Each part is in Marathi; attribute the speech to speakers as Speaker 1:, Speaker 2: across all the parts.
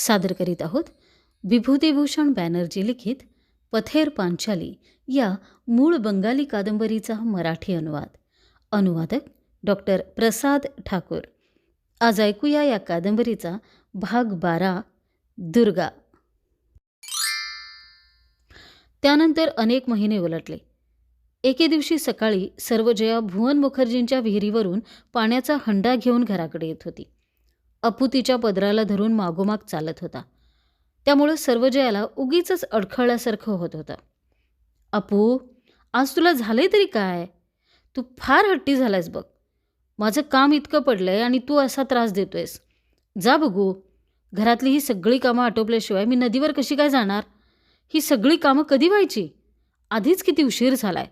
Speaker 1: सादर करीत आहोत. विभूतिभूषण बॅनर्जी लिखित पथेर पांचाली या मूळ बंगाली कादंबरीचा मराठी अनुवाद. अनुवादक डॉक्टर प्रसाद ठाकूर. आज ऐकूया या कादंबरीचा भाग बारा दुर्गा. त्यानंतर अनेक महिने उलटले. एके दिवशी सकाळी सर्वजया भुवन मुखर्जींच्या विहिरीवरून पाण्याचा हंडा घेऊन घराकडे येत होती. अपू तिच्या पदराला धरून मागोमाग चालत होता. त्यामुळं सर्वजयाला उगीच अडखळल्यासारखं होत होतं. अपू आज तुला झालंय तरी काय? तू फार हट्टी झालायस बघ. माझं काम इतकं पडलंय आणि तू असा त्रास देतोयस. जा बघू. घरातली ही सगळी कामं आटोपल्याशिवाय मी नदीवर कशी काय जाणार? ही सगळी कामं कधी व्हायची? आधीच किती उशीर झालाय.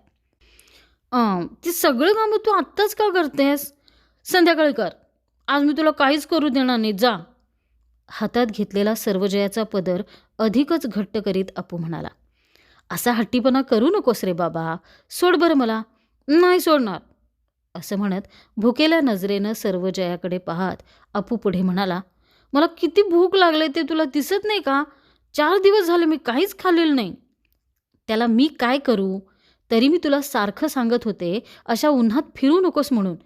Speaker 1: ती सगळी कामं तू आत्ताच का करतेस? संध्याकाळी कर. आज मी तुला काहीच करू देणार नाही. जा. हातात घेतलेला सर्वजयाचा पदर अधिकच घट्ट करीत अपू म्हणाला. असा हट्टीपणा करू नकोस रे बाबा. सोड बरं मला. नाही सोडणार. असं म्हणत भुकेल्या नजरेनं सर्वजयाकडे पाहत अपू पुढे म्हणाला मला किती भूक लागले ते तुला दिसत नाही का? चार दिवस झाले मी काहीच खाल्लेलं नाही. त्याला मी काय करू? तरी मी तुला सारखं सांगत होते अशा उन्हात फिरू नकोस म्हणून.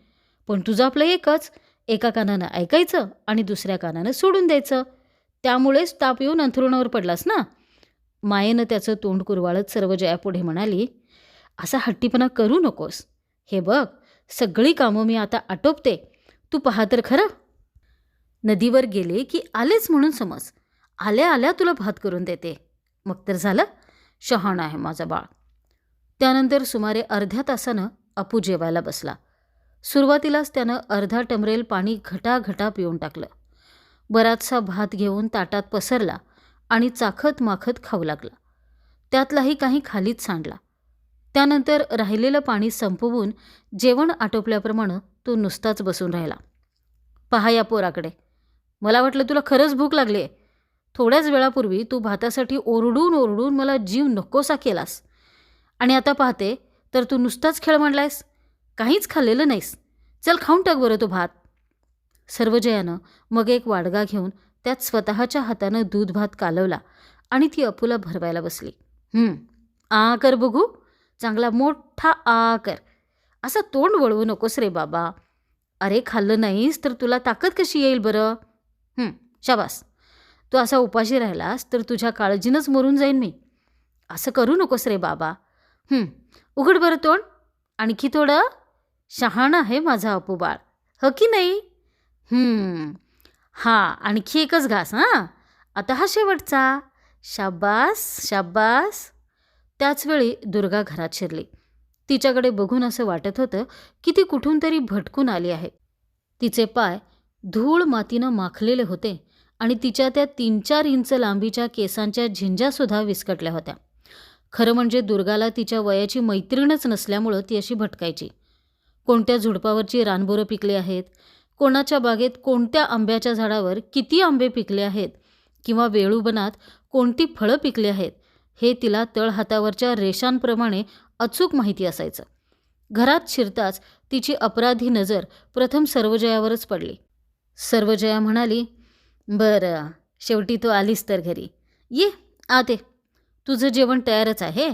Speaker 1: पण तुझं आपलं एकच. एका कानानं ऐकायचं आणि दुसऱ्या कानानं सोडून द्यायचं. त्यामुळेच ताप येऊन अंथरुणावर पडलास ना? मायेनं त्याचं तोंड कुरवाळत सर्व जयापुढे म्हणाली असा हट्टीपणा करू नकोस. हे बघ सगळी कामं मी आता आटोपते. तू पहा तर खरं. नदीवर गेले की आलेच म्हणून समज. आल्या आल्या तुला भात करून देते. मग तर झालं. शहाण आहे माझा बाळ. त्यानंतर सुमारे अर्ध्या तासानं अपू जेवायला बसला. सुरुवातीलाच त्यानं अर्धा टमरेल पाणी घटाघटा पिऊन टाकलं. बराचसा भात घेऊन ताटात पसरला आणि चाखत माखत खाऊ लागला. त्यातलाही काही खालीच सांडला. त्यानंतर राहिलेलं पाणी संपवून जेवण आटोपल्याप्रमाणे तो नुसताच बसून राहिला. पहा या पोराकडे. मला वाटलं तुला खरंच भूक लागली आहे. थोड्याच वेळापूर्वी तू भातासाठी ओरडून ओरडून मला जीव नकोसा केलास. आणि आता पाहते तर तू नुसताच खेळ मांडलायस. काहीच खाल्लेलं नाहीस. चल खाऊन टाक बरं तो भात. सर्वजयानं मग एक वाडगा घेऊन त्यात स्वतःच्या हातानं दूध भात कालवला आणि ती अपूला भरवायला बसली. आ कर बघू. चांगला मोठा आ कर. असं तोंड वळवू नकोस रे बाबा. अरे खाल्लं नाहीस तर तुला ताकद कशी येईल बरं? शाबास. तू असा उपाशी राहिलास तर तुझ्या काळजीनंच मरून जाईन मी. असं करू नकोस रे बाबा. उघड बरं तोंड. आणखी थोडं शहाणा आहे माझा अपू ह हो की नाही? हा आणखी एकच घास हां. आता हा शेवटचा. शाबास शाबास त्याचवेळी दुर्गा घरात शिरली. तिच्याकडे बघून असं वाटत होतं की ती कुठून तरी भटकून आली आहे. तिचे पाय धूळ मातीनं माखलेले होते आणि तिच्या त्या तीन चार इंच लांबीच्या केसांच्या झिंजासुद्धा विस्कटल्या होत्या. खरं म्हणजे दुर्गाला तिच्या वयाची मैत्रीणच नसल्यामुळं ती अशी भटकायची. कोणत्या झुडपावरची रानबोरं पिकली आहेत? कोणाच्या बागेत कोणत्या आंब्याच्या झाडावर किती आंबे पिकले आहेत? किंवा वेळूबनात कोणती फळं पिकली आहेत? हे तिला तळहातावरच्या रेषांप्रमाणे अचूक माहिती असायचं. घरात शिरताच तिची अपराधी नजर प्रथम सर्वजयावरच पडली. सर्वजया म्हणाली बरं शेवटी तू आलीस तर घरी. ये आते तुझं जेवण तयारच आहे.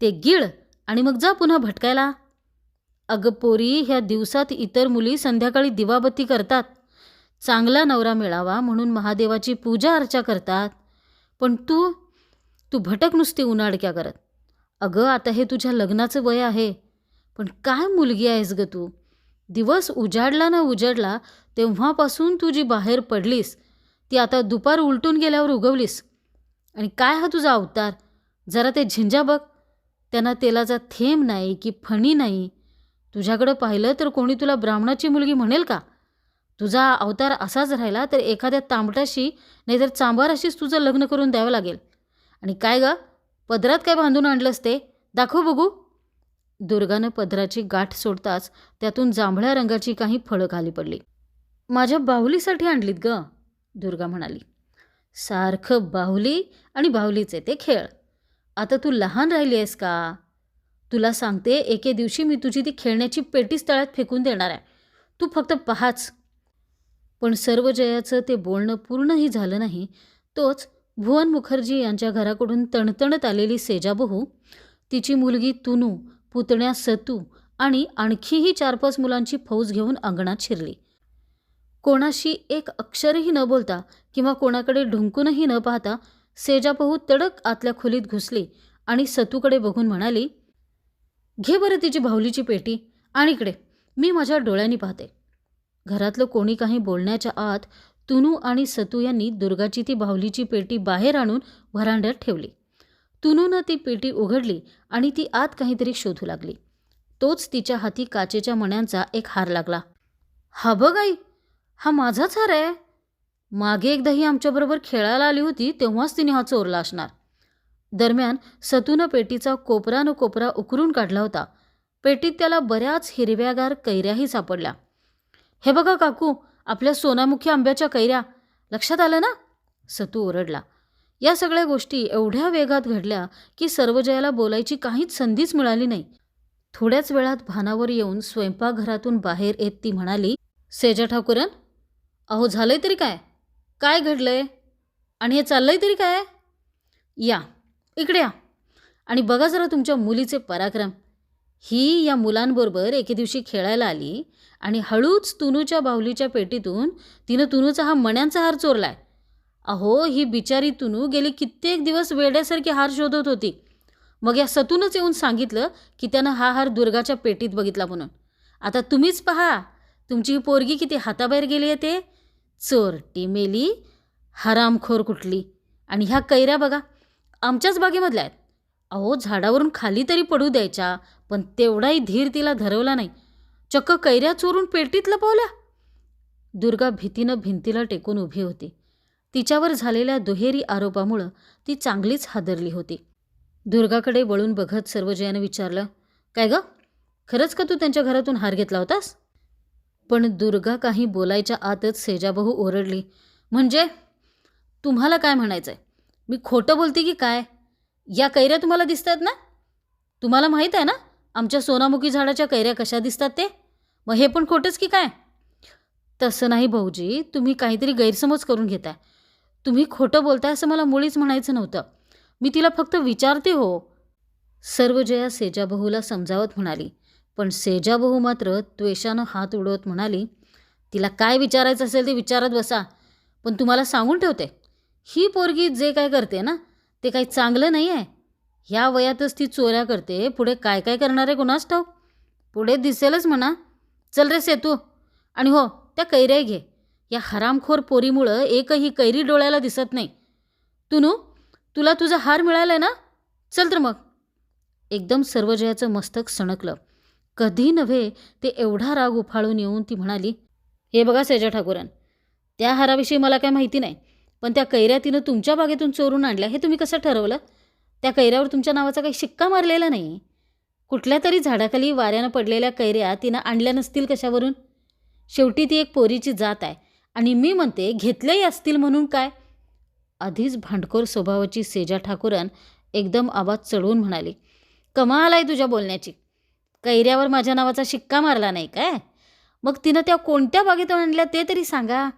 Speaker 1: ते गिळ आणि मग जा पुन्हा भटकायला. अगं पोरी ह्या दिवसात इतर मुली संध्याकाळी दिवाबत्ती करतात. चांगला नवरा मिळावा म्हणून महादेवाची पूजा अर्चा करतात. पण तू तू भटक नुसती उन्हाडक्या करत. अगं आता हे तुझ्या लग्नाचं वय आहे. पण काय मुलगी आहेस ग तू? दिवस उजाडला ना उजाडला तेव्हापासून तू जी बाहेर पडलीस ती आता दुपार उलटून गेल्यावर उगवलीस. आणि काय हा तुझा अवतार? जरा ते झिंजा बघ. त्यांना तेलाचा थेंब नाही की फणी नाही. तुझ्याकडं पाहिलं तर कोणी तुला ब्राह्मणाची मुलगी म्हणेल का? तुझा अवतार असाच राहिला तर एखाद्या तांबटाशी नाहीतर चांबाराशीच तुझं लग्न करून द्यावं लागेल. आणि काय ग? पदरात काय बांधून आणलंस ते? दाखव बघू. दुर्गानं पदराची गाठ सोडताच त्यातून जांभळ्या रंगाची काही फळं खाली पडली. माझ्या बाहुलीसाठी आणलीत ग दुर्गा म्हणाली. सारखं बाहुली आणि बाहुलीचे ते खेळ. आता तू लहान राहिली आहेस का? तुला सांगते एके दिवशी मी तुझी ती खेळण्याची पेटीच तळ्यात फेकून देणार आहे. तू फक्त पहाच. पण सर्व जयाचं ते बोलणं पूर्णही झालं नाही. तोच भुवन मुखर्जी यांच्या घराकडून तणतणत आलेली सेजाबहू तिची मुलगी तुनू पुतण्या सतू आणि आणखीही चार पाच मुलांची फौज घेऊन अंगणात शिरली. कोणाशी एक अक्षरही न बोलता किंवा कोणाकडे ढुंकूनही न पाहता सेजाबहू तडक आतल्या खोलीत घुसली आणि सतूकडे बघून म्हणाली घे बरं तिची भाऊलीची पेटी आणि इकडे. मी माझ्या डोळ्यांनी पाहते. घरातलं कोणी काही बोलण्याच्या आत तुनू आणि सतू यांनी दुर्गाची ती बाहुलीची पेटी बाहेर आणून व्हरांड्यात ठेवली. तुनूनं ती पेटी उघडली आणि ती आत काहीतरी शोधू लागली. तोच तिच्या हाती काचेच्या मण्यांचा एक हार लागला. हा बघ आई हा माझाच हार आहे. मागे एकदाही आमच्याबरोबर खेळायला आली होती तेव्हाच तिने हा चोरला असणार. दरम्यान सतून पेटीचा कोपरानं कोपरा उकरून काढला होता. पेटीत त्याला बऱ्याच हिरव्यागार कैऱ्याही सापडल्या. हे बघा काकू आपल्या सोनामुखी आंब्याच्या कैऱ्या. लक्षात आलं ना? सतू ओरडला. या सगळ्या गोष्टी एवढ्या वेगात घडल्या की सर्वजयाला बोलायची काहीच संधीच मिळाली नाही. थोड्याच वेळात भानावर येऊन स्वयंपाकघरातून बाहेर येत ती म्हणाली सेजा ठाकूरन अहो झालंय तरी काय? काय घडलंय? आणि हे चाललंय तरी काय? या इकडे या. आणि बघा जरा तुमच्या मुलीचे पराक्रम. ही या मुलांबरोबर एके दिवशी खेळायला आली आणि हळूच तुनूच्या बाहुलीच्या पेटीतून तिनं तुनूचा हा मण्यांचा हार चोरलाय. अहो ही बिचारी तुनू गेली कित्येक दिवस वेड्यासारखी हार शोधत होती. मग या सतूनच येऊन सांगितलं की त्यानं हा हार दुर्गाच्या पेटीत बघितला म्हणून. आता तुम्हीच पहा तुमची ही पोरगी किती हाताबाहेर गेली आहे ते? चोरटी मेली हरामखोर कुठली? आणि ह्या कैऱ्या बघा आमच्याच बागेमधल्या आहेत. अहो झाडावरून खाली तरी पडू द्यायच्या पण तेवढाही धीर तिला धरवला नाही. चक्क कैऱ्या चोरून पेटीत लपवल्या. दुर्गा भीतीनं भिंतीला टेकून उभी होती. तिच्यावर झालेल्या दुहेरी आरोपामुळं ती चांगलीच हादरली होती. दुर्गाकडे वळून बघत सर्वजयानं विचारलं काय ग? खरंच का तू त्यांच्या घरातून हार घेतला होतास? पण दुर्गा काही बोलायच्या आतच सेजाबहू ओरडली म्हणजे? तुम्हाला काय म्हणायचं आहे मी खोटं बोलते की काय? या कैऱ्या तुम्हाला दिसतात ना? तुम्हाला माहीत आहे ना? आमच्या सोनामुखी झाडाच्या कैऱ्या कशा दिसतात ते? मग हे पण खोटंच की काय? तसं नाही भाऊजी तुम्ही काहीतरी गैरसमज करून घेताय. तुम्ही खोटं बोलताय असं मला मुळीच म्हणायचं नव्हतं. मी तिला फक्त विचारते हो. सर्व जया सेजाबहूला समजावत म्हणाली. पण सेजाबहू मात्र त्वेषानं हात उडवत म्हणाली तिला काय विचारायचं असेल ते विचारत बसा. पण तुम्हाला सांगून ठेवते. ही पोरगी जे काय करते ना ते काही चांगलं नाही आहे. ह्या वयातच ती चोऱ्या करते. पुढे काय काय करणार आहे कुणास ठाऊक? पुढे दिसेलच म्हणा. चल रे सेतू. आणि हो त्या कैऱ्या घे. या हरामखोर पोरीमुळं एकही कैरी डोळ्याला दिसत नाही. तुनू तुला तुझा हार मिळाला ना? चल तर मग. एकदम सर्वजयाचं मस्तक सणकलं. कधी नव्हे ते एवढा राग उफाळून येऊन ती म्हणाली हे बघा सेजा ठाकूरन त्या हाराविषयी मला काय माहिती नाही. पण त्या कैऱ्या तिनं तुमच्या बागेतून चोरून आणल्या हे तुम्ही कसं ठरवलं? त्या कैऱ्यावर तुमच्या नावाचा काही शिक्का मारलेला नाही? कुठल्या तरी झाडाखाली वाऱ्यानं पडलेल्या कैऱ्या तिनं आणल्या नसतील कशावरून? शेवटी ती एक पोरीची जात आहे आणि मी म्हणते घेतल्याही असतील म्हणून काय? आधीच भांडखोर स्वभावाची सेजा ठाकूरन एकदम आवाज चढवून म्हणाली कमाल आहे तुझ्या बोलण्याची. कैऱ्यावर माझ्या नावाचा शिक्का मारला नाही काय? मग तिनं त्या कोणत्या बागेतून आणल्या ते तरी सांगा.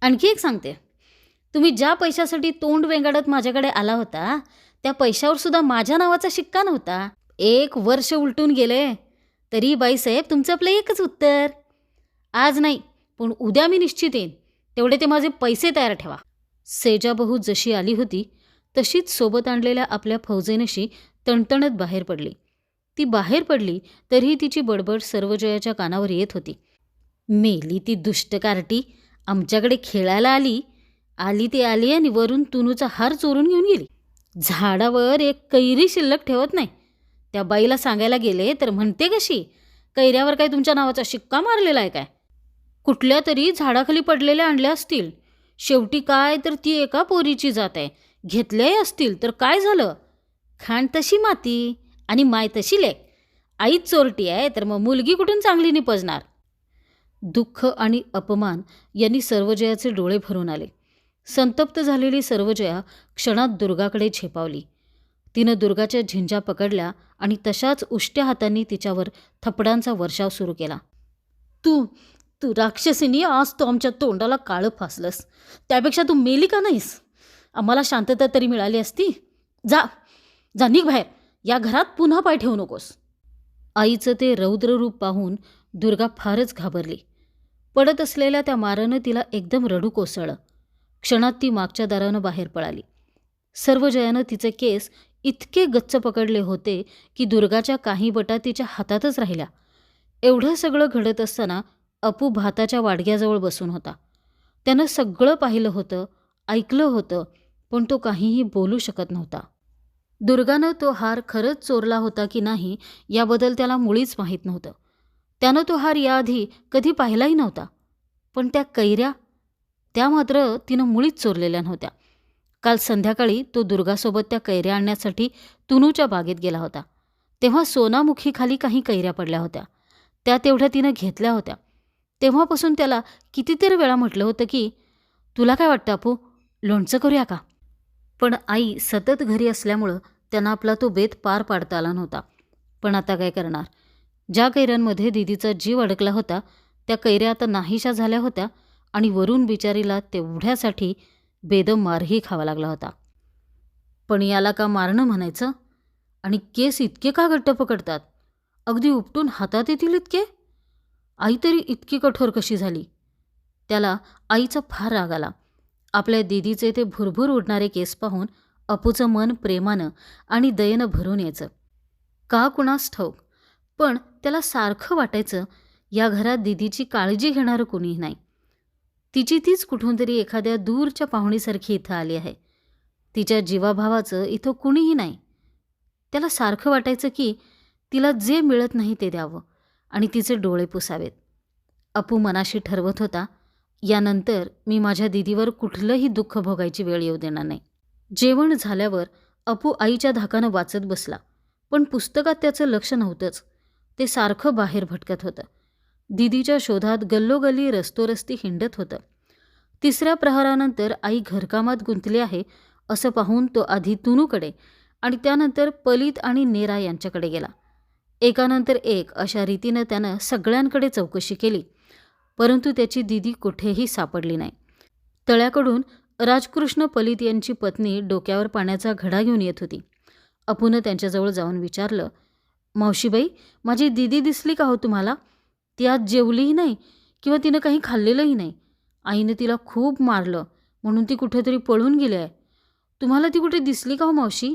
Speaker 1: आणखी एक सांगते. तुम्ही ज्या पैशासाठी तोंड वेंगाडत माझ्याकडे आला होता त्या पैशावर सुद्धा माझ्या नावाचा शिक्का नव्हता. एक वर्ष उलटून गेले. तरी बाईसाहेब तुमचं आपलं एकच उत्तर. आज नाही पण उद्या मी निश्चित येईन. तेवढे ते माझे पैसे तयार ठेवा. सेजाबहू जशी आली होती तशीच सोबत आणलेल्या आपल्या फौजेनशी तणतणत बाहेर पडली. ती बाहेर पडली तरीही तिची बडबड सर्वजयाच्या कानावर येत होती. मेली ती दुष्ट कार्टी. आमच्याकडे खेळायला आली आली ती आली आणि वरून तुनूचा हार चोरून घेऊन गेली. झाडावर एक कैरी शिल्लक ठेवत नाही. त्या बाईला सांगायला गेले तर म्हणते कशी कैऱ्यावर काय तुमच्या नावाचा शिक्का मारलेला आहे काय? कुठल्या तरी झाडाखाली पडलेल्या आणल्या असतील. शेवटी काय तर ती एका पोरीची जात आहे. घेतल्याही असतील तर काय झालं? खाण तशी माती आणि माय तशी लेख आईच चोरटी आहे तर मग मुलगी कुठून चांगली निपजणार? दुःख आणि अपमान यांनी सर्वजयाचे डोळे भरून आले. संतप्त झालेली सर्वजया क्षणात दुर्गाकडे झेपावली. तिनं दुर्गाच्या झिंजा पकडल्या आणि तशाच उष्ट्या हातांनी तिच्यावर थपडांचा वर्षाव सुरू केला. तू तू राक्षसीनी आज तू आमच्या तोंडाला काळं फासलंस. त्यापेक्षा तू मेली का नाहीस? आम्हाला शांतता तरी मिळाली असती. जा जा निघ बाहेर. या घरात पुन्हा पाय ठेवू नकोस. आईचं ते रौद्र रूप पाहून दुर्गा फारच घाबरली. पडत असलेल्या त्या मारानं तिला एकदम रडू कोसळलं. क्षणात ती मागच्या दारानं बाहेर पळाली. सर्व जयानं तिचे केस इतके गच्च पकडले होते की दुर्गाच्या काही बटा तिच्या हातातच राहिल्या. एवढं सगळं घडत असताना अपू भाताच्या वाडग्याजवळ बसून होता. त्यानं सगळं पाहिलं होतं ऐकलं होतं पण तो काहीही बोलू शकत नव्हता. दुर्गानं तो हार खरंच चोरला होता की नाही याबद्दल त्याला मुळीच माहीत नव्हतं. त्यानं तो हार याआधी कधी पाहिलाही नव्हता. पण त्या कैऱ्या त्या मात्र तिनं मुळीच चोरलेल्या नव्हत्या. काल संध्याकाळी तो दुर्गासोबत त्या कैऱ्या आणण्यासाठी तुनूच्या बागेत गेला होता. तेव्हा सोनामुखीखाली काही कैऱ्या पडल्या होत्या. त्या तेवढ्या तिनं घेतल्या होत्या. तेव्हापासून त्याला कितीतरी वेळा म्हटलं होतं की तुला काय वाटतं अपू लोणचं करूया का? पण आई सतत घरी असल्यामुळं त्यांना आपला तो बेत पार पाडता आला नव्हता. पण आता काय करणार? ज्या कैऱ्यांमध्ये दिदीचा जीव अडकला होता त्या कैऱ्या आता नाहीशा झाल्या होत्या आणि वरून बिचारीला तेवढ्यासाठी बेदम मारही खावा लागला होता. पण याला का मारणं म्हणायचं? आणि केस इतके का घट्ट पकडतात? अगदी उपटून हातात येतील इतके? आई तरी इतकी कठोर कशी झाली? त्याला आईचा फार राग आला. आपल्या दिदीचे ते भुरभुर उडणारे केस पाहून अपूचं मन प्रेमानं आणि दयेनं भरून यायचं. का कुणास ठाऊक? पण त्याला सारखं वाटायचं या घरात दिदीची काळजी घेणारं कुणीही नाही. तिची तीच कुठून तरी एखाद्या दूरच्या पाहुणीसारखी इथं आली आहे. तिच्या जीवाभावाचं इथं कुणीही नाही. त्याला सारखं वाटायचं की तिला जे मिळत नाही ते द्यावं आणि तिचे डोळे पुसावेत. अपू मनाशी ठरवत होता यानंतर मी माझ्या दिदीवर कुठलंही दुःख भोगायची वेळ येऊ देणार नाही. जेवण झाल्यावर अपू आईच्या धाकानं वाचत बसला पण पुस्तकात त्याचं लक्ष नव्हतंच. ते सारखं बाहेर भटकत होतं. दिदीच्या शोधात गल्लोगल्ली रस्तोरस्ती हिंडत होतं. तिसऱ्या प्रहारानंतर आई घरकामात गुंतली आहे असं पाहून तो आधी तुनूकडे आणि त्यानंतर पलित आणि नेरा यांच्याकडे गेला. एकानंतर एक अशा रीतीनं त्यानं सगळ्यांकडे चौकशी केली परंतु त्याची दिदी कुठेही सापडली नाही. तळ्याकडून राजकृष्ण पलित यांची पत्नी डोक्यावर पाण्याचा घडा घेऊन येत होती. अपूनं त्यांच्याजवळ जाऊन विचारलं मावशीबाई माझी दिदी दिसली का हो तुम्हाला? ती आज जेवलीही नाही किंवा तिनं काही खाल्लेलंही नाही. आईनं तिला खूप मारलं म्हणून ती कुठेतरी पळून गेली आहे. तुम्हाला ती कुठे दिसली का हो मावशी?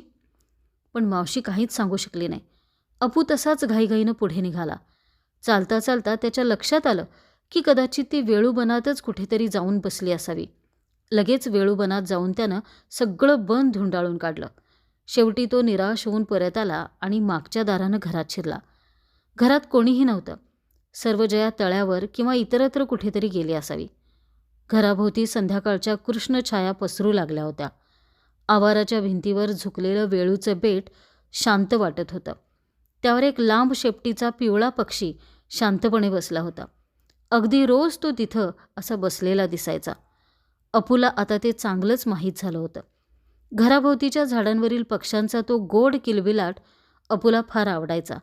Speaker 1: पण मावशी काहीच सांगू शकली नाही. अपू तसाच घाईघाईनं पुढे निघाला. चालता चालता त्याच्या लक्षात आलं की कदाचित ती वेळूबनातच कुठेतरी जाऊन बसली असावी. लगेच वेळूबनात जाऊन त्यानं सगळं बन धुंडाळून काढलं. शेवटी तो निराश होऊन परत आला आणि मागच्या दारानं घरात शिरला. घरात कोणीही नव्हतं. सर्व जया तळ्यावर किंवा इतरत्र कुठेतरी गेली असावी. घराभोवती संध्याकाळच्या कृष्णछाया पसरू लागल्या होत्या. आवाराच्या भिंतीवर झुकलेलं वेळूचं बेट शांत वाटत होतं. त्यावर एक लांब शेपटीचा पिवळा पक्षी शांतपणे बसला होता. अगदी रोज तो तिथं असा बसलेला दिसायचा. अपूला आता ते चांगलंच माहीत झालं होतं. घराभोवतीच्या झाडांवरील पक्ष्यांचा तो गोड किलबिलाट अपूला फार आवडायचा.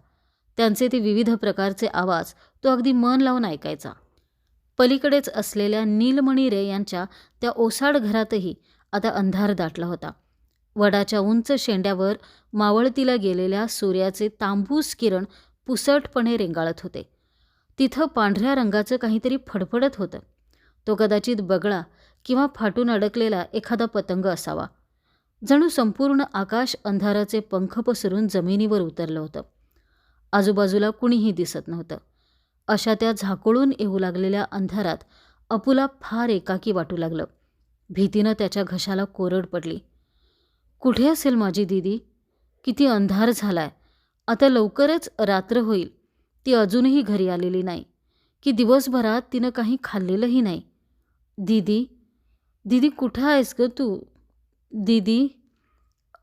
Speaker 1: त्यांचे ते विविध प्रकारचे आवाज तो अगदी मन लावून ऐकायचा. पलीकडेच असलेल्या नीलमणी रे यांच्या त्या ओसाड घरातही आता अंधार दाटला होता. वडाच्या उंच शेंड्यावर मावळतीला गेलेल्या सूर्याचे तांबूस किरण पुसटपणे रेंगाळत होते. तिथं पांढऱ्या रंगाचं काहीतरी फडफडत होतं. तो कदाचित बगळा किंवा फाटून अडकलेला एखादा पतंग असावा. जणू संपूर्ण आकाश अंधाराचे पंख पसरून जमिनीवर उतरलं होतं. आजूबाजूला कुणीही दिसत नव्हतं. अशा त्या झाकोळून येऊ लागलेल्या अंधारात अपुला फार एकाकी वाटू लागलं. भीतीनं त्याच्या घशाला कोरड पडली. कुठे असेल माझी दीदी? किती अंधार झालाय. आता लवकरच रात्र होईल. ती अजूनही घरी आलेली नाही. की दिवसभरात तिनं काही खाल्लेलंही नाही. दीदी? दीदी कुठं आहेस ग तू? दीदी?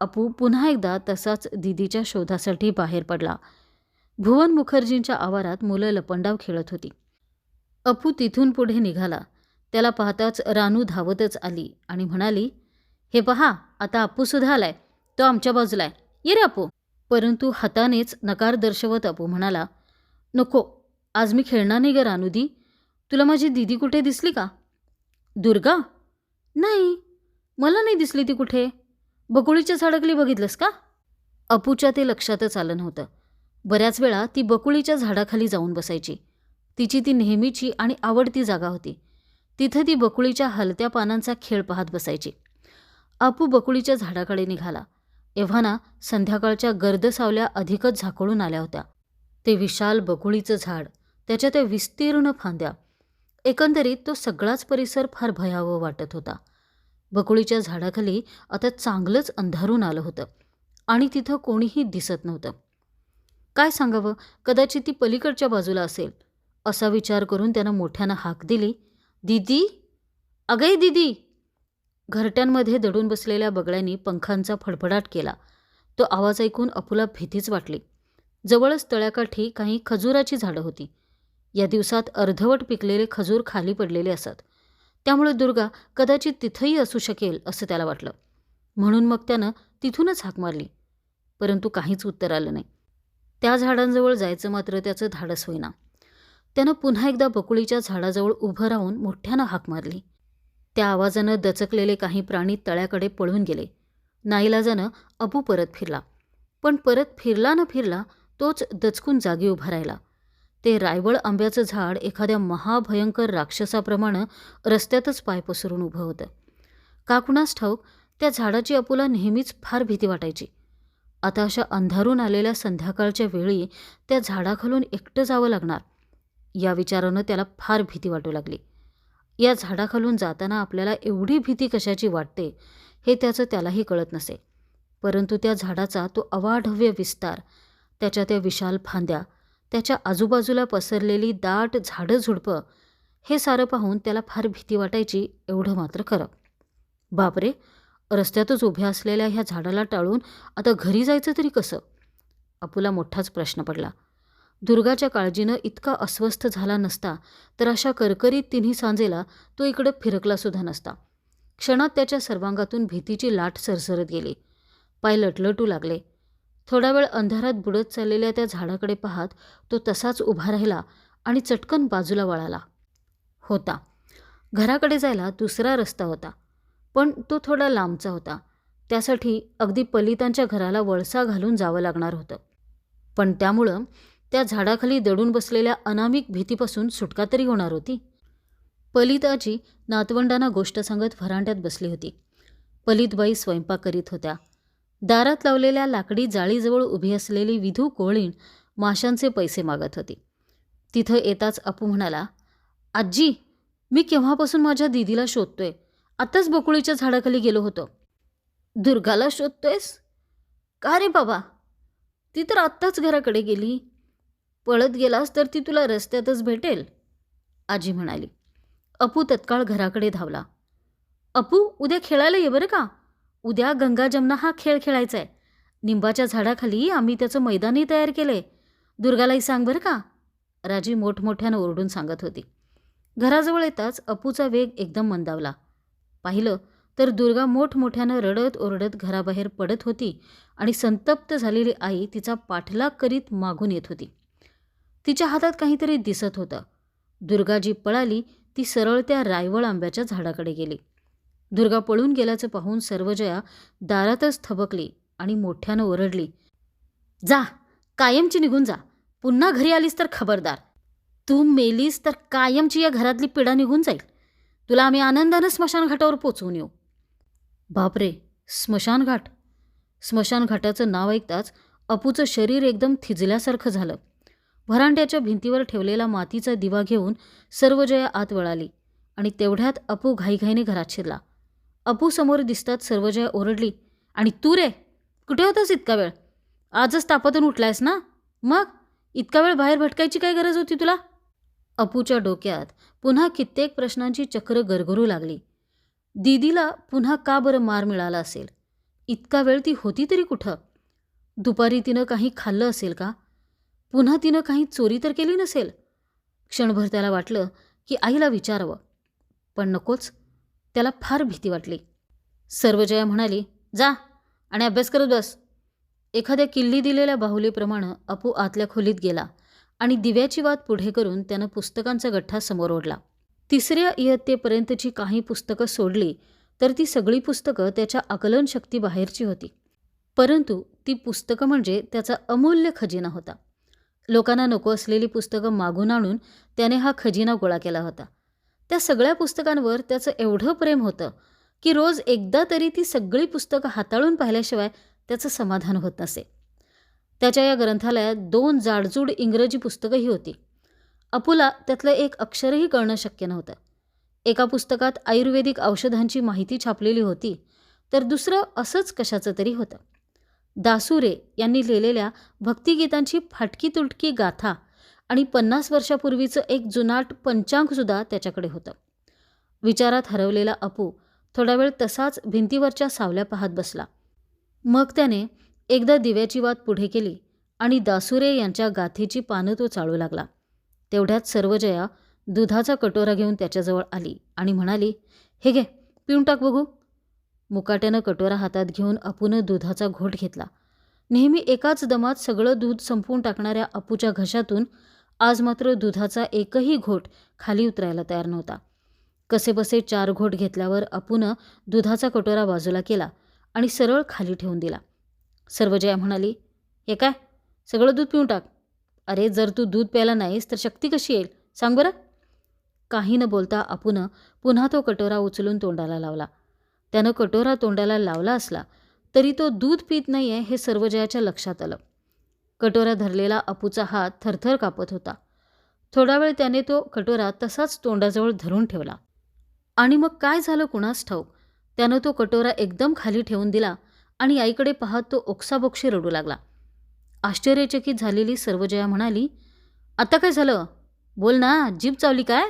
Speaker 1: अपू पुन्हा एकदा तसाच दीदीच्या शोधासाठी बाहेर पडला. भुवन मुखर्जींच्या आवारात मुलं लपंडाव खेळत होती. अपू तिथून पुढे निघाला. त्याला पाहताच रानू धावतच आली आणि म्हणाली हे पहा आता अप्पूसुद्धा आलाय. तो आमच्या बाजूला आहे. ये रे अपू. परंतु हातानेच नकार दर्शवत अपू म्हणाला नको आज मी खेळणार नाही ग रानूदी. तुला माझी दीदी कुठे दिसली का? दुर्गा? नाही मला नाही दिसली ती कुठे. बकुळीच्या झाडकली बघितलंस का? अपूच्या ते लक्षातच आलं नव्हतं. बऱ्याच वेळा ती बकुळीच्या झाडाखाली जाऊन बसायची. तिची ती नेहमीची आणि आवडती जागा होती. तिथं ती बकुळीच्या हलत्या पानांचा खेळ पाहत बसायची. आपू बकुळीच्या झाडाकडे निघाला. एव्हाना संध्याकाळच्या गर्द सावल्या अधिकच झाकोळून आल्या होत्या. ते विशाल बकुळीचं झाड त्याच्या त्या विस्तीर्ण फांद्या. एकंदरीत तो सगळाच परिसर फार भयावह वाटत होता. बकुळीच्या झाडाखाली आता चांगलंच अंधारून आलं होतं आणि तिथं कोणीही दिसत नव्हतं. काय सांगावं? कदाचित ती पलीकडच्या बाजूला असेल. असा विचार करून त्यानं मोठ्यानं हाक दिली. दिदी? अगई दिदी! घरट्यांमध्ये दडून बसलेल्या बगड्यांनी पंखांचा फडफडाट केला. तो आवाज ऐकून अपुला भीतीच वाटली. जवळच तळ्याकाठी काही खजुराची झाडं होती. या दिवसात अर्धवट पिकलेले खजूर खाली पडलेले असत. त्यामुळे दुर्गा कदाचित तिथंही असू शकेल असं त्याला वाटलं. म्हणून मग त्यानं तिथूनच हाक मारली. परंतु काहीच उत्तर आलं नाही. त्या झाडांजवळ जायचं मात्र त्याचं धाडस होईना. त्यानं पुन्हा एकदा बकुळीच्या झाडाजवळ उभं राहून मोठ्यानं हाक मारली. त्या आवाजानं दचकलेले काही प्राणी तळ्याकडे पळून गेले. नाईलाजानं अबू परत फिरला. पण परत फिरला न फिरला तोच दचकून जागी उभा राहिला. ते रायवळ आंब्याचं झाड एखाद्या महाभयंकर राक्षसाप्रमाणे रस्त्यातच पाय पसरून उभं होतं. काकुणास ठाऊक त्या झाडाची अपुला नेहमीच फार भीती वाटायची. आता अशा अंधारून आलेल्या संध्याकाळच्या वेळी त्या झाडाखालून एकटं जावं लागणार. या विचारानं त्याला फार भीती वाटू लागली. या झाडाखालून जाताना आपल्याला एवढी भीती कशाची वाटते हे त्याचं त्यालाही कळत नसे. परंतु त्या झाडाचा तो अवाढव्य विस्तार त्याच्या त्या विशाल फांद्या त्याच्या आजूबाजूला पसरलेली दाट झाडं झुडपं हे सारं पाहून त्याला फार भीती वाटायची एवढं मात्र खरं. बापरे! रस्त्यातच उभ्या असलेल्या ह्या झाडाला टाळून आता घरी जायचं तरी कसं? अपुला मोठाच प्रश्न पडला. दुर्गाच्या काळजीनं इतका अस्वस्थ झाला नसता तर अशा करकरीत तिन्ही सांजेला तो इकडं फिरकलासुद्धा नसता. क्षणात त्याच्या सर्वांगातून भीतीची लाट सरसरत गेली. पाय लटलटू लागले. थोडा वेळ अंधारात बुडत चाललेल्या त्या झाडाकडे पाहत तो तसाच उभा राहिला आणि चटकन बाजूला वळाला. होता. घराकडे जायला दुसरा रस्ता होता. पण तो थोडा लांबचा होता. त्यासाठी अगदी पलितांच्या घराला वळसा घालून जावं लागणार होतं. पण त्यामुळं त्या झाडाखाली दडून बसलेल्या अनामिक भीतीपासून सुटका तरी होणार होती. पलिताची नातवंडांना गोष्ट सांगत व्हरांड्यात बसली होती. पलितबाई स्वयंपाक करीत होत्या. दारात लावलेल्या लाकडी जाळीजवळ उभी असलेली विधू कोळीण माशांचे पैसे मागत होती. तिथं येताच अपू म्हणाला आजी मी केव्हापासून माझ्या दिदीला शोधतोय? आत्ताच बकुळीच्या झाडाखाली गेलो होतो. दुर्गाला शोधतोयस? का रे बाबा? ती तर आत्ताच घराकडे गेली. पळत गेलास तर ती तुला रस्त्यातच भेटेल आजी म्हणाली. अपू तत्काळ घराकडे धावला. अपू उद्या खेळायला ये बरं का? उद्या गंगा जमना हा खेळ खेळायचा आहे निंबाच्या झाडाखाली आम्ही त्याचं मैदानही तयार केलंय. दुर्गालाही सांग बरं का? राजी मोठमोठ्यानं ओरडून सांगत होती. घराजवळ येताच अपूचा वेग एकदम मंदावला. पाहिलं तर दुर्गा मोठमोठ्यानं रडत ओरडत घराबाहेर पडत होती आणि संतप्त झालेली आई तिचा पाठलाग करीत मागून येत होती. तिच्या हातात काहीतरी दिसत होतं. दुर्गा जी पळाली ती सरळ त्या रायवळ आंब्याच्या झाडाकडे गेली. दुर्गा पळून गेल्याचं पाहून सर्वजया दारातच थबकली आणि मोठ्यानं ओरडली जा कायमची निघून जा. पुन्हा घरी आलीस तर खबरदार. तू मेलीस तर कायमची या घरातली पिढा निघून जाईल. तुला आम्ही आनंदानं स्मशानघाटावर पोचवून येऊ. बापरे स्मशानघाट? स्मशानघाटाचं नाव ऐकताच अपूचं शरीर एकदम थिजल्यासारखं झालं. भरांड्याच्या भिंतीवर ठेवलेला मातीचा दिवा घेऊन सर्वजया आत वळाली आणि तेवढ्यात अपू घाईघाईने घरात शिरला. अपू समोर दिसतात सर्वजया ओरडली आणि तू रे? कुठे होतास इतका वेळ? आजच तापातून उठलायस ना? मग? इतका वेळ बाहेर भटकायची काय गरज होती तुला? अपूच्या डोक्यात पुन्हा कित्येक प्रश्नांची चक्र गरगरू लागली. दीदीला पुन्हा का बरं मार मिळाला असेल? इतका वेळ ती होती तरी कुठं? दुपारी तिनं काही खाल्लं असेल का? पुन्हा तिनं काही चोरी तर केली नसेल? क्षणभर त्याला वाटलं की आईला विचारावं. पण नकोच. त्याला फार भीती वाटली. सर्वजया म्हणाली जा आणि अभ्यास करत बस. एखाद्या किल्ली दिलेल्या बाहुलीप्रमाणे अपू आतल्या खोलीत गेला. आणि दिव्याची वाद पुढे करून त्यानं पुस्तकांचा गठ्ठा समोर ओढला. तिसऱ्या इयत्तेपर्यंतची काही पुस्तकं सोडली तर ती सगळी पुस्तकं त्याच्या आकलन शक्तीबाहेरची होती. परंतु ती पुस्तकं म्हणजे त्याचा अमूल्य खजिना होता. लोकांना नको असलेली पुस्तकं मागून आणून त्याने हा खजिना गोळा केला होता. त्या सगळ्या पुस्तकांवर त्याचं एवढं प्रेम होतं की रोज एकदा तरी ती सगळी पुस्तकं हाताळून पाहिल्याशिवाय त्याचं समाधान होत नसे. त्याच्या या ग्रंथालयात दोन जाडजूड इंग्रजी पुस्तकंही होती. अपुला त्यातलं एक अक्षरही कळणं शक्य नव्हतं. एका पुस्तकात आयुर्वेदिक औषधांची माहिती छापलेली होती तर दुसरं असंच कशाचं तरी होतं. दासुरे यांनी लिहिलेल्या भक्तिगीतांची फाटकी तुटकी गाथा आणि पन्नास वर्षापूर्वीचं एक जुनाट पंचांगसुद्धा त्याच्याकडे होतं. विचारात हरवलेला अपू थोडा वेळ तसाच भिंतीवरच्या सावल्या पाहत बसला. मग त्याने एकदा दिव्याची वात पुढे केली आणि दासुरे यांच्या गाथेची पानं तो चाळू लागला. तेवढ्यात सर्वजया दुधाचा कटोरा घेऊन त्याच्याजवळ आली आणि म्हणाली हे घे पिऊन टाक बघू. मुकाट्यानं कटोरा हातात घेऊन अपूनं दुधाचा घोट घेतला. नेहमी एकाच दमात सगळं दूध संपवून टाकणाऱ्या अपूच्या घशातून आज मात्र दुधाचा एकही घोट खाली उतरायला तयार नव्हता. कसेबसे चार घोट घेतल्यावर अपूनं दुधाचा कटोरा बाजूला केला आणि सरळ खाली ठेवून दिला. सर्वजया म्हणाली हे काय? सगळं दूध पिऊन टाक. अरे जर तू दूध प्यायला नाहीस तर शक्ती कशी येईल? सांग बरं. काही न बोलता अपूनं पुन्हा तो कटोरा उचलून तोंडाला लावला. त्यानं कटोरा तोंडाला लावला असला तरी तो दूध पित नाही आहे हे सर्वजयाच्या लक्षात आलं. कटोरा धरलेला अपूचा हात थरथर कापत होता. थोडा वेळ त्याने तो कटोरा तसाच तोंडाजवळ धरून ठेवला. आणि मग काय झालं कुणास ठाऊक? त्यानं तो कटोरा एकदम खाली ठेवून दिला आणि आईकडे पाहत तो ओक्साबोक्षी रडू लागला. आश्चर्यचकित झालेली सर्वजया म्हणाली आता काय झालं? बोल ना जीभ चावली काय?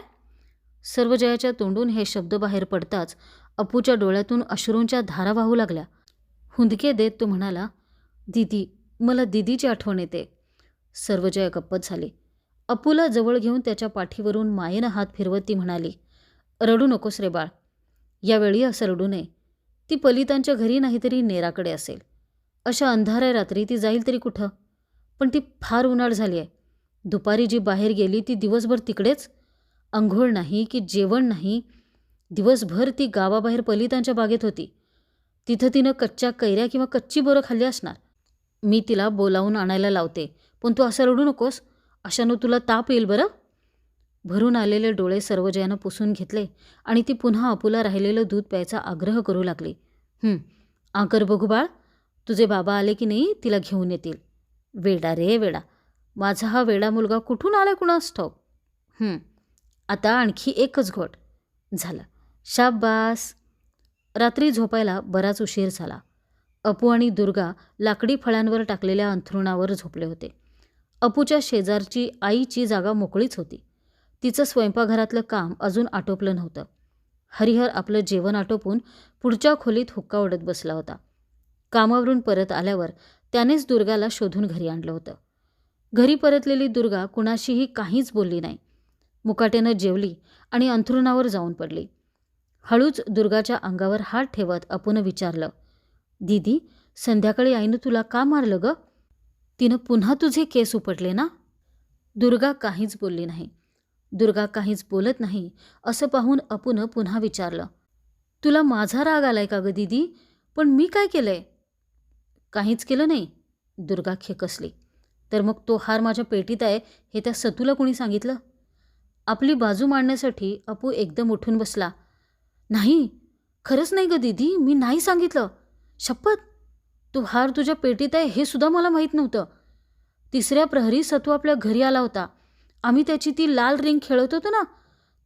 Speaker 1: सर्वजयाच्या तोंडून हे शब्द बाहेर पडताच अपूच्या डोळ्यातून अश्रूंच्या धारा वाहू लागल्या. हुंदके देत तो म्हणाला दिदी मला दिदीची आठवण येते. सर्वजया गप्पत झाली. अपूला जवळ घेऊन त्याच्या पाठीवरून मायेनं हात फिरवत ती म्हणाली रडू नकोस रे बाळ. यावेळी असं रडू नये. ती पलितांच्या घरी नाहीतरी नेराकडे असेल. अशा अंधाऱ्या रात्री ती जाईल तरी कुठं? पण ती फार उन्हाळ झाली आहे. दुपारी जी बाहेर गेली ती दिवसभर तिकडेच? अंघोळ नाही की जेवण नाही? दिवसभर ती गावाबाहेर पलितांच्या बागेत होती. तिथं तिनं कच्च्या कैऱ्या किंवा कच्ची बोरं खाल्ली असणार. मी तिला बोलावून आणायला लावते. पण तू असं रडू नकोस. अशानं तुला ताप येईल बरं? भरून आलेले डोळे सर्वजयानं पुसून घेतले आणि ती पुन्हा अपुला राहिलेलं दूध प्यायचा आग्रह करू लागली. हं, आकर बघू बाळ तुझे बाबा आले की नाही तिला घेऊन येतील. वेडा रे वेडा माझा हा वेडा मुलगा कुठून आला कुणास ठाऊक? हं, आता आणखी एकच घोट. झालं शाब्बास रात्री झोपायला बराच उशीर झाला. अपू आणि दुर्गा लाकडी फळ्यांवर टाकलेल्या अंथरुणावर झोपले होते. अपूच्या शेजारची आईची जागा मोकळीच होती. तिचं स्वयंपाकघरातलं काम अजून आटोपलं नव्हतं. हरिहर आपलं जेवण आटोपून पुढच्या खोलीत हुक्का ओढत बसला होता. कामावरून परत आल्यावर त्यानेच दुर्गाला शोधून घरी आणलं होतं. घरी परतलेली दुर्गा कुणाशीही काहीच बोलली नाही. मुकाट्यानं जेवली आणि अंथरुणावर जाऊन पडली. हळूच दुर्गाच्या अंगावर हात ठेवत अपूनं विचारलं दीदी संध्याकाळी आईनं तुला का मारलं ग? तिनं पुन्हा तुझे केस उपटले ना? दुर्गा काहीच बोलली नाही. दुर्गा काहीच बोलत नाही असं पाहून अपूनं पुन्हा विचारलं. तुला माझा राग आलाय का ग दीदी? पण मी काय केलंय? काहीच केलं नाही. दुर्गा खेकसली. तर मग तो हार माझ्या पेटीत आहे हे त्या सतूला कोणी सांगितलं? आपली बाजू मांडण्यासाठी अपू एकदम उठून बसला. नाही खरंच नाही ग दीदी मी नाही सांगितलं. शपथ. तो हार तुझ्या पेटीत आहे हे सुद्धा मला माहीत नव्हतं. तिसऱ्या प्रहरी सतू आपल्या घरी आला होता. आम्ही त्याची ती लाल रिंग खेळत होतो ना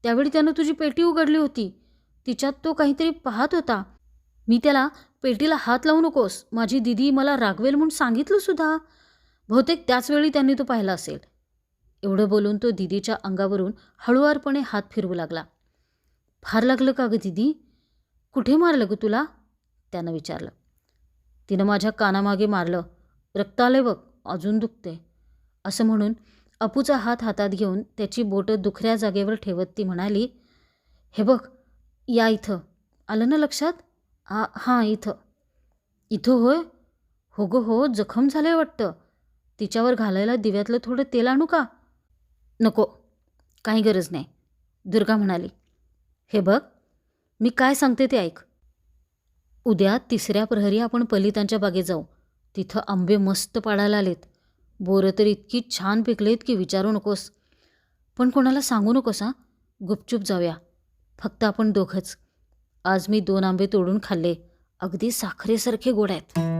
Speaker 1: त्यावेळी त्यानं तुझी पेटी उघडली होती. तिच्यात तो काहीतरी पाहत होता. मी त्याला पेटीला हात लावू नकोस माझी दिदी मला रागवेल म्हणून सांगितलं सुद्धा. बहुतेक त्याचवेळी त्यांनी तो पाहिला असेल. एवढं बोलून तो दिदीच्या अंगावरून हळुवारपणे हात फिरवू लागला. फार लागलं का गं दिदी? कुठे मारलं ग तुला? त्यानं विचारलं. तिनं माझ्या कानामागे मारलं. रक्त आलंय बघ अजून दुखते असं म्हणून अपूचा हात हातात घेऊन त्याची बोटं दुखऱ्या जागेवर ठेवत ती म्हणाली हे बघ या इथं. आलं ना लक्षात? आ हां इथं. इथं होय? हो गं हो जखम झालंय वाटतं. तिच्यावर घालायला दिव्यातलं थोडं तेल आणू का? नको काही गरज नाही दुर्गा म्हणाली. हे बघ मी काय सांगते ते ऐक. उद्या तिसऱ्या प्रहरी आपण पलितांच्या बागेत जाऊ. तिथं आंबे मस्त पाडायला आलेत. बोरं तर इतकी छान पिकलेत की विचारू नकोस. पण कोणाला सांगू नकोस हां? गुपचूप जाऊया. फक्त आपण दोघंच. आज मी दोन आंबे तोडून खाल्ले. अगदी साखरेसारखे गोड आहेत.